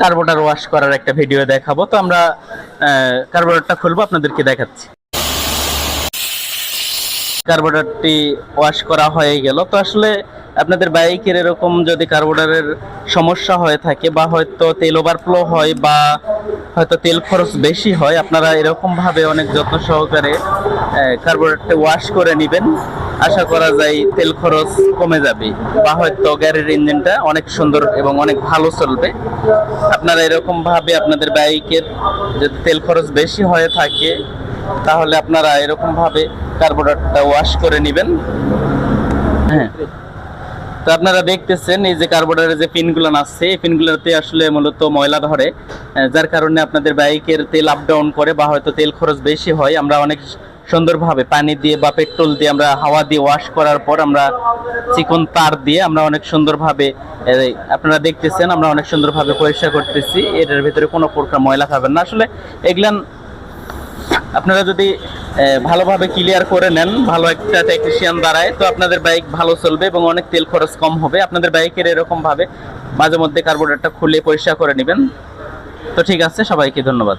Carburettor wash করার একটা video দেখাবো। তো আমরা কার্বোটারটা খুলবো, আপনাদেরকে দেখাচ্ছি। কার্বোরেটরটি ওয়াশ করা হয়ে গেল। তো আসলে আপনাদের বাইকের এরকম যদি কার্বোরেটরের সমস্যা হয়ে থাকে বা হয়তো তেল ওভারফ্লো হয় বা হয়তো তেল খরচ বেশি হয়, আপনারা এরকমভাবে অনেক যত্ন সহকারে কার্বোরেটরটা ওয়াশ করে নেবেন। আশা করা যায় তেল খরচ কমে যাবে। বা হয়তো গাড়ির ইঞ্জিনটা অনেক সুন্দর এবং অনেক ভালো চলবে। আপনারা এরকম ভাবে আপনাদের বাইকের যদি তেল খরচ বেশি হয়ে থাকে, তাহলে আপনারা এরকম ভাবে কার্বোরেটরটা ওয়াশ করে নেবেন। হ্যাঁ। তো আপনারা দেখতেছেন, এই যে কার্বোরেটরের যে পিনগুলো আছে এই পিনগুলোতে আসলে মূলত ময়লা ধরে। যার কারণে আপনাদের বাইকের তেল আপ ডাউন করে বা হয়তো তেল খরচ বেশি হয়। আমরা অনেক সুন্দরভাবে পানি দিয়ে বা পেট্রোল দিয়ে আমরা হাওয়া দিয়ে ওয়াশ করার পর আমরা চিকন তার দিয়ে আমরা অনেক সুন্দরভাবে আপনারা দেখতেছেন, আমরা অনেক সুন্দরভাবে পরিষ্কার করতেছি। এটার ভিতরে কোনো প্রকার ময়লা খাবেন না। আসলে এগুলান আপনারা যদি ভালোভাবে ক্লিয়ার করে নেন, ভালো একটা টেকনিশিয়ান দ্বারায় তো আপনাদের বাইক ভালো চলবে এবং অনেক তেল খরচ কম হবে। আপনাদের বাইকের এরকমভাবে মাঝে মধ্যে কার্বোরেটরটা খুলে পরিষ্কার করে নেবেন। তো ঠিক আছে, সবাইকে ধন্যবাদ।